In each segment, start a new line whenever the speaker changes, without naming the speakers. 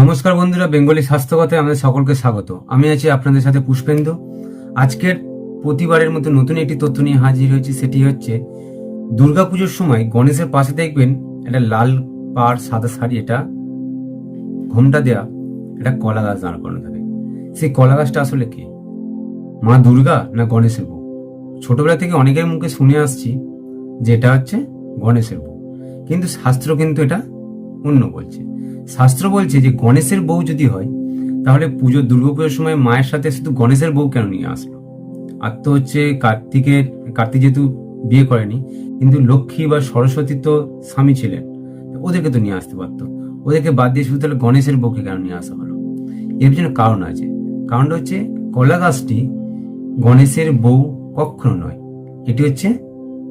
নমস্কার বন্ধুরা, বেঙ্গলি স্বাস্থ্যকথায় আমাদের সকলকে স্বাগত। আমি আছি আপনাদের সাথে পুষ্পেন্দু। আজকের প্রতিবারের মতো নতুন একটি তথ্য নিয়ে হাজির হয়েছি, সেটি হচ্ছে দুর্গাপুজোর সময় গণেশের পাশে দেখবেন একটা লাল পাড়, সাদা শাড়ি, এটা ঘোমটা দেয়া, একটা কলা গাছ দাঁড় করানো থাকে। সেই কলা গাছটা আসলে কি? মা দুর্গা না গণেশের বউ? ছোটবেলা থেকে অনেকের মুখে শুনে আসছি যে এটা হচ্ছে গণেশের বউ। কিন্তু শাস্ত্র কিন্তু এটা অন্য বলছে। শাস্ত্র বলছে যে গণেশের বউ যদি হয়, তাহলে পুজো দুর্গাপুজোর সময় মায়ের সাথে শুধু গণেশের বউ কেন নিয়ে আসলো? আর তো হচ্ছে কার্তিকের, কার্তিক যেহেতু বিয়ে করেনি, কিন্তু লক্ষ্মী বা সরস্বতী তো স্বামী ছিলেন ওদেরকে তো নিয়ে আসতে পারতো। ওদেরকে বাদ দিয়ে শুধু তাহলে গণেশের বউকে কেন নিয়ে আসা হলো? এর জন্য কারণ আছে। কারণটা হচ্ছে কলা গাছটি গণেশের বউ কখনো নয়। এটি হচ্ছে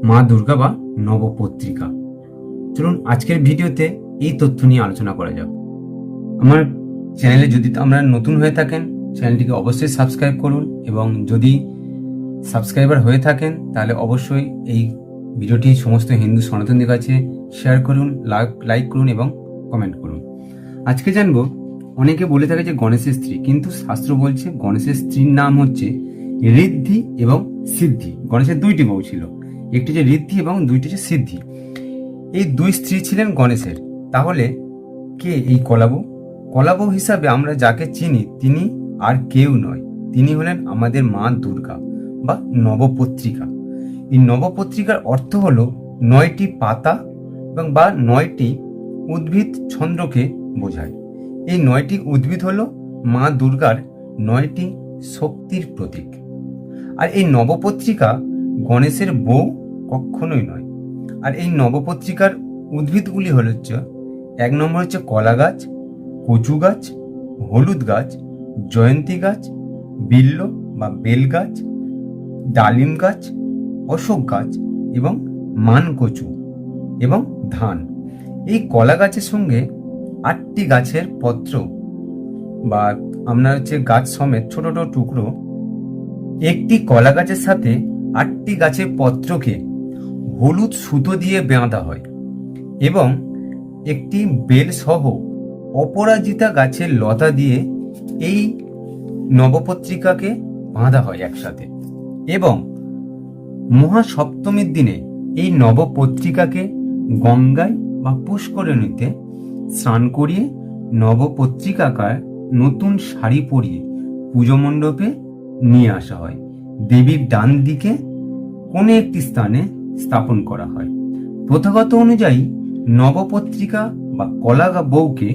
মা দুর্গা বা নবপত্রিকা। চলুন আজকের ভিডিওতে এই তথ্য নিয়ে আলোচনা করা যাক। আমার চ্যানেলে যদি আমরা নতুন হয়ে থাকেন, চ্যানেলটিকে অবশ্যই সাবস্ক্রাইব করুন এবং যদি সাবস্ক্রাইবার হয়ে থাকেন, তাহলে অবশ্যই এই ভিডিওটি সমস্ত হিন্দু সনাতনদের কাছে শেয়ার করুন লাইক লাইক করুন এবং কমেন্ট করুন। আজকে জানব, অনেকে বলে থাকে যে গণেশের স্ত্রী, কিন্তু শাস্ত্র বলছে গণেশের স্ত্রীর নাম হচ্ছে ঋদ্ধি এবং সিদ্ধি। গণেশের দুইটি বউ ছিল, একটি যে ঋদ্ধি এবং দুইটি যে সিদ্ধি। এই দুই স্ত্রী ছিলেন গণেশের। তাহলে কে এই কলাবু কলাবু হিসাবে আমরা যাকে চিনি, তিনি আর কেউ নয়। তিনি হলেন আমাদের মা দুর্গা বা নবপত্রিকা। এই নবপত্রিকার অর্থ হলো নয়টি পাতা এবং বা নয়টি উদ্ভিদ ছন্দ্রকে বোঝায়। এই নয়টি উদ্ভিদ হলো মা দুর্গার নয়টি শক্তির প্রতীক। আর এই নবপত্রিকা গণেশের বউ কখনোই নয়। আর এই নবপত্রিকার উদ্ভিদগুলি হল এক নম্বর হচ্ছে কলা গাছ, কচু গাছ, হলুদ গাছ, জয়ন্তী গাছ, বিল্ল বা বেল গাছ, ডালিম গাছ, অশোক গাছ এবং মান কচু এবং ধান। এই কলা গাছের সঙ্গে আটটি গাছের পত্র বা আমরা হচ্ছে গাছ সমেত ছোট ছোট টুকরো, একটি কলা গাছের সাথে আটটি গাছের পত্রকে হলুদ সুতো দিয়ে বেঁধা হয় এবং একটি বেল সহ অপরাজিতা গাছের লতা দিয়ে এই নবপত্রিকাকে বাঁধা হয় একসাথে এবং মহাসপ্তমীর দিনে এই নবপত্রিকাকে গঙ্গায় বা পুষ্করণীতে স্নান করিয়ে নবপত্রিকাকার নতুন শাড়ি পরিয়ে পুজো মণ্ডপে নিয়ে আসা হয়। দেবীর ডান দিকে কোনো একটি স্থানে স্থাপন করা হয়। প্রথাগত অনুযায়ী নবপত্রিকা বা কলাগা বউকে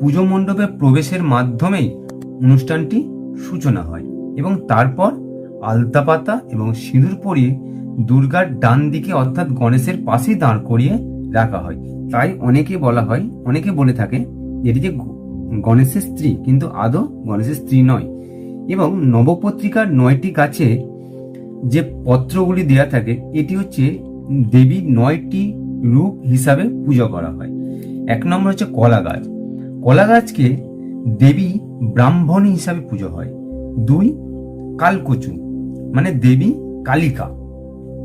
পুজো মণ্ডপে প্রবেশের মাধ্যমেই অনুষ্ঠানটি সূচনা হয় এবং তারপর আলতা পাতা এবং সিঁদুর পরিয়ে দুর্গার ডান দিকে অর্থাৎ গণেশের পাশেই দাঁড় করিয়ে রাখা হয়। তাই অনেকে বলা হয়, অনেকে বলে থাকে এটি যে গণেশের স্ত্রী, কিন্তু আদৌ গণেশের স্ত্রী নয়। এবং নবপত্রিকার নয়টি গাছে যে পত্রগুলি দেয়া থাকে, এটি হচ্ছে দেবীর নয়টি রূপ হিসাবে পূজা করা হয়। এক নম্বর হচ্ছে কলা গাছ। কলা গাছকে দেবী ব্রাহ্মণী হিসাবে পুজো হয়। দুই, কালকচু মানে দেবী কালিকা।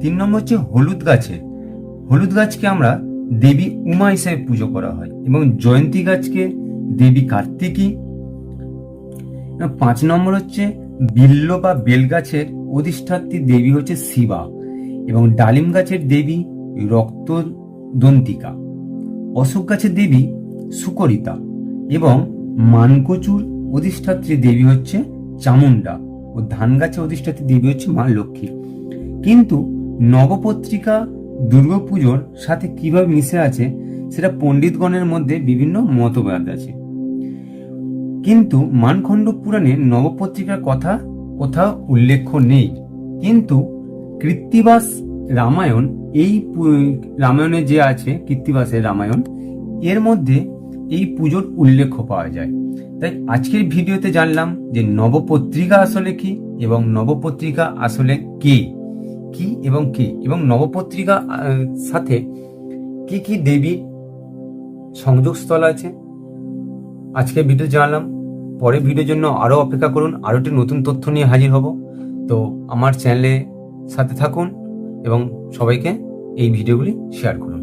তিন নম্বর হচ্ছে হলুদ গাছে। হলুদ গাছকে আমরা দেবী উমা হিসাবে পুজো করা হয় এবং জয়ন্তী গাছকে দেবী কার্তিকী। পাঁচ নম্বর হচ্ছে বিল্ল বা বেল গাছের অধিষ্ঠাত্রী দেবী হচ্ছে শিবা এবং ডালিম গাছের দেবী রক্তদন্তিকা অশোক গাছের দেবী সুকরিতা এবং মানকচুর অধিষ্ঠাত্রী দেবী হচ্ছে চামুন্ডা ও ধান গাছের অধিষ্ঠাত্রী দেবী হচ্ছে মা লক্ষ্মী। কিন্তু নবপত্রিকা দুর্গাপুজোর সাথে কীভাবে মিশে আছে সেটা পণ্ডিতগণের মধ্যে বিভিন্ন মতবাদ আছে। কিন্তু মানখণ্ড পুরাণে নবপত্রিকার কথা কোথাও উল্লেখ নেই। কিন্তু কৃত্তিবাস রামায়ণ এই রামায়ণে যে আছে কৃত্তিবাসের রামায়ণ, এর মধ্যে এই পুজোর উল্লেখ পাওয়া যায়। তাই আজকের ভিডিওতে জানলাম যে নবপত্রিকা আসলে কি এবং নবপত্রিকা আসলে কে? কি এবং কে? এবং নবপত্রিকা সাথে কি কি দেবী সংযোগস্থল আছে? আজকে ভিডিও জানলাম। পরের ভিডিওর জন্য আরও অপেক্ষা করুন। আরও একটি নতুন তথ্য নিয়ে হাজির হব। তো আমার চ্যানেলে সাথে থাকুন। এবং সবাইকে এই ভিডিওগুলি শেয়ার করুন।